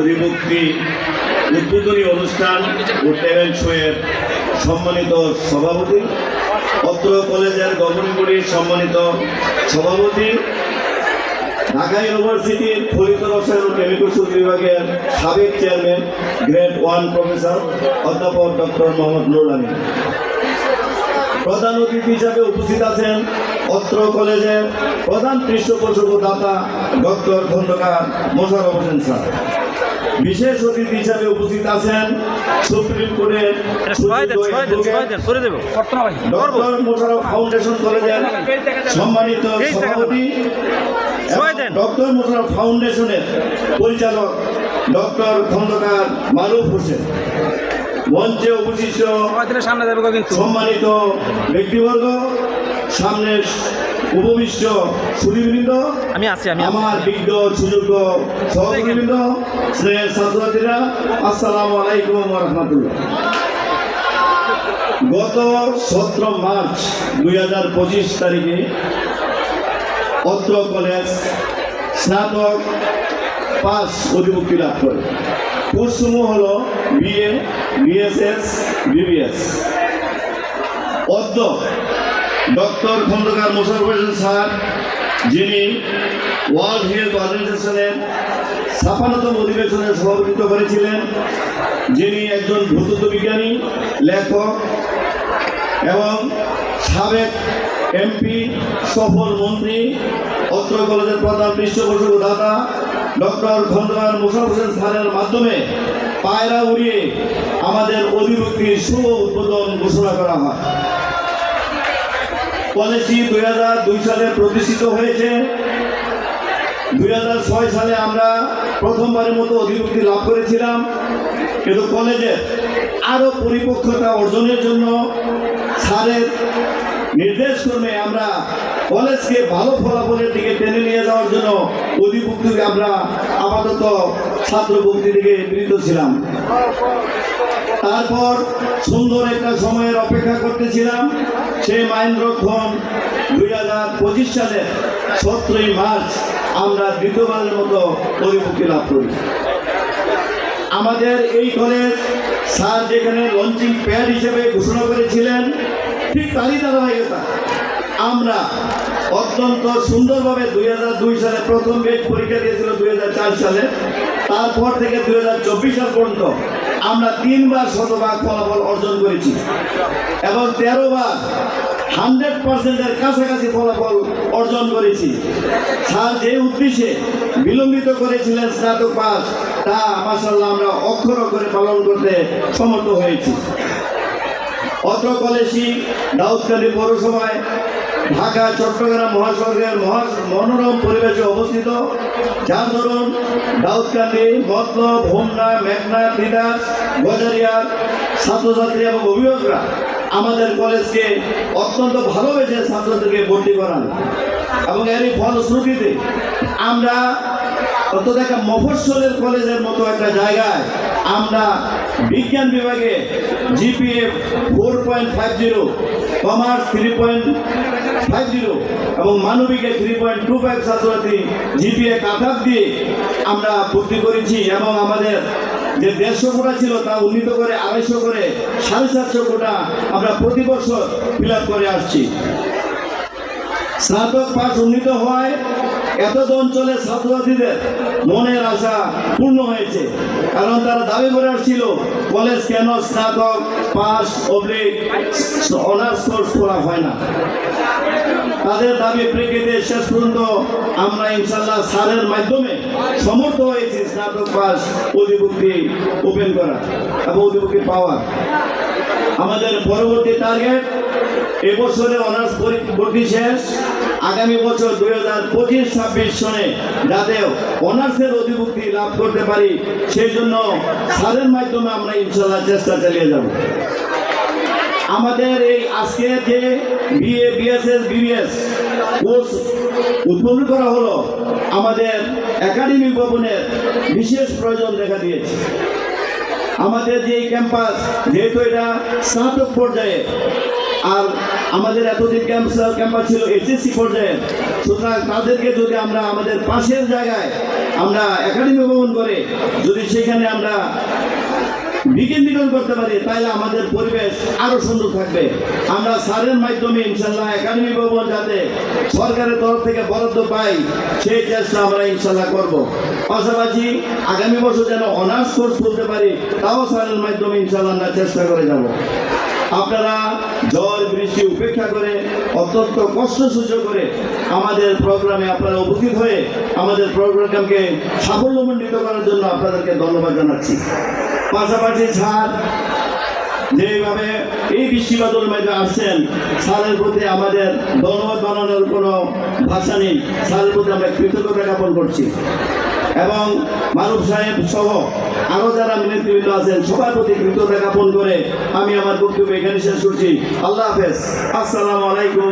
অধিভুক্তি উদ্বোধনী অনুষ্ঠান ও ট্যালেন্ট শোয়ের সম্মানিত সভাপতি, অত্র কলেজের গভর্নিং বডির সম্মানিত সভাপতি, ঢাকা ইউনিভার্সিটির ফলিত রসায়ন ও কেমিকল বিভাগের সাবেক চেয়ারম্যান, গ্রেড ওয়ান প্রফেসর, অধ্যাপক ডক্টর মোহাম্মদ নুরুল আমিন। প্রধান অতিথি হিসাবে উপস্থিত আছেন অত্র কলেজের প্রধান পৃষ্ঠপোষকদাতা ডক্টর খন্দকার মোশারফ হোসেন স্যার। বিশেষ অতিথি হিসাবে উপস্থিত আছেন সুপ্রিম কোর্টের সবাই দেন সবাই দেন সবাই দেন করে দেবো। ডক্টর মোশারফ ফাউন্ডেশন কলেজের সম্মানিত সভাপতি। ডক্টর মোশারফ ফাউন্ডেশনের পরিচালক ডক্টর খন্দকার মারুফ হোসেন। মঞ্চে উপস্থিত সম্মানিত ব্যক্তিবর্গ সামনে উপবিষ্ট সুদীবৃন্দ আমি আছি আমি আমার বিজ্ঞ সুযোগ্য সহকর্মীবৃন্দ স্নেহের ছাত্রছাত্রীরা আসসালামু আলাইকুম রহমতুল্লাহ। গত সতেরো মার্চ দুই হাজার পঁচিশ তারিখে অত্র কলেজ স্নাতক পাস অধিভুক্তি লাভ করে। কোর্সসমূহ হল বিএ বিএসএস বিবিএস। অদ্য ডক্টর খন্দকার মোশারফ হোসেন স্যার, যিনি ওয়ার্ল্ড হেলথ অর্গানাইজেশনের ছাপান্নতম অধিবেশনের সভাপতিত্ব করেছিলেন, যিনি একজন ভূতত্ব বিজ্ঞানী, লেখক এবং সাবেক এমপি, সফল মন্ত্রী, অত্র কলেজের প্রধান পৃষ্ঠপোষক দাতা, ডক্টর খন্দকার মোশারফ হোসেন স্যারের মাধ্যমে পায়রা উড়িয়ে আমাদের অধিভুক্তির শুভ উদ্বোধন ঘোষণা করা হয়। কলেজটি দুই হাজার দুই সালে প্রতিষ্ঠিত হয়েছে। দুই হাজার ছয় সালে আমরা প্রথমবারের মতো অধিভুক্তি লাভ করেছিলাম। কিন্তু কলেজের আরও পরিপক্কতা অর্জনের জন্য স্যারের নির্দেশ ক্রমে আমরা কলেজকে ভালো ফলাফলের দিকে টেনে নিয়ে যাওয়ার জন্য অধিভুক্তিকে আমরা আপাতত থেকে ছিলাম। তারপর সুন্দর একটা সময়ের অপেক্ষা করতেছিলাম। দুই হাজার পঁচিশ সালের সতেরোই মার্চ আমরা দ্বিতীয়বারের মতো অধিভুক্তি লাভ করি। আমাদের এই কলেজ স্যার যেখানে লঞ্চিং প্যাড হিসেবে ঘোষণা করেছিলেন, ঠিক তারই আমরা অত্যন্ত সুন্দরভাবে দুই হাজার দুই সালে প্রথম বেড পরীক্ষা দিয়েছিল দুই হাজার চার সালে। তারপর থেকে দুই হাজার চব্বিশ সাল পর্যন্ত আমরা তিনবার শতভাগ ফলাফল অর্জন করেছি। এবং তেরো বার হান্ড্রেড পার্সেন্টের কাছাকাছি ফলাফল অর্জন করেছি। স্যার যে উদ্দেশ্যে বিলম্বিত করেছিলেন স্নাতক পাস, তা মাসাল্লাহ আমরা অক্ষর অক্ষরে পালন করতে সমর্থ হয়েছি। অত্র কলেজটি দাউদকান্দি পৌরসভায় ঢাকা, চট্টগ্রাম, মহাসড়কের মহা, মনোরম পরিবেশে অবস্থিত। যার ধরুন, দাউদকান্দি, মতলব, হোমনা, মেঘনা তিতাস গজারিয়ার ছাত্রছাত্রী এবং অভিভাবকরা আমাদের কলেজকে অত্যন্ত ভালোবেসে ছাত্রদেরকে ভর্তি করান। এবং এরই ফলশ্রুতিতে আমরা অন্তত একটা মফস্বলের কলেজের মতো একটা জায়গায় আমরা বিজ্ঞান বিভাগে GPA four point five zero commerce three point five zero এবং মানবিকে থ্রি পয়েন্ট টু ফাইভ ছাত্রছাত্রী জিপিএ কাঠাপ দিয়ে আমরা ভর্তি করেছি এবং আমাদের যে দেড়শো কোটা ছিল তা উন্নীত করে আড়াইশো করে সাড়ে চারশো কোটা আমরা প্রতি বছর ফিল করে আসছি। স্নাতক পাঠ উন্নীত হওয়ায় এত অঞ্চলের ছাত্রছাত্রীদের মনের আশা পূর্ণ হয়েছে। কারণ তারা দাবি করে আসছিল, কলেজ কেন স্নাতক পাস অবলিক অনার্স কোর্স করা হয় না। তাদের দাবি প্রেক্ষিতে শেষ পর্যন্ত আমরা ইনশাল্লাহ স্যারের মাধ্যমে সমর্থ হয়েছি স্নাতক পাস অধিভুক্তি ওপেন করা এবং অধিভুক্তি পাওয়া আমাদের পরবর্তী টার্গেট এবছরে অনার্স ভর্তি শেষ। আগামী বছর দুই হাজার পঁচিশ, ছাব্বিশ সনে যাতে অনার্সের অধিভুক্তি লাভ করতে পারি, সেই জন্য স্যারের মাধ্যমে আমরা ইনশাল্লাহ চেষ্টা চালিয়ে যাব। আমাদের এই আজকে যে বিএ, বিএসএস, বিবিএস কোর্স উদ্বোধন করা হলো, আমাদের একাডেমিক ভবনের বিশেষ প্রয়োজন দেখা দিয়েছে। আমাদের যে ক্যাম্পাস, যেহেতু এটা স্নাতক পর্যায়ে আর আমাদের এতদিন ক্যাম্প ক্যাম্পাস ছিল এইচএসসি পর্যায়ে। সুতরাং তাদেরকে যদি আমরা আমাদের পাশের জায়গায় আমরা একাডেমি ভবন করে যদি সেখানে আমরা বিকেন্দ্রীকরণ করতে পারি, তাহলে আমাদের পরিবেশ আরও সুন্দর থাকবে। আমরা স্যারের মাধ্যমে ইনশাল্লাহ একাডেমি ভবন যাতে সরকারের তরফ থেকে বরাদ্দ পাই, সেই চেষ্টা আমরা ইনশাল্লাহ করব। পাশাপাশি আগামী বছর যেন অনার্স কোর্স করতে পারি, তাও স্যারের মাধ্যমে ইনশাল্লাহ আমরা চেষ্টা করে যাব। আপনারা ঝড় বৃষ্টি উপেক্ষা করে, অত্যন্ত কষ্ট সহ্য করে আমাদের প্রোগ্রামে আপনারা উপস্থিত হয়ে আমাদের প্রোগ্রামকে সাফল্যমণ্ডিত করার জন্য আপনাদেরকে ধন্যবাদ জানাচ্ছি। পাশাপাশি স্যার, যেভাবে এই বৃষ্টি বাদলের মধ্যে আসছেন, স্যারের প্রতি আমাদের ধন্যবাদ বানানোর কোনো ভাষা নেই। স্যারের প্রতি আমরা কৃতজ্ঞতা জ্ঞাপন করছি। এবং মারুফ সাহেব সহ আরও যারা নেতৃবৃন্দ আছেন, সবার প্রতি কৃতজ্ঞতা জ্ঞাপন করে আমি আমার বক্তব্য এখানে শেষ করছি। আল্লাহ হাফেজ। আসসালামু আলাইকুম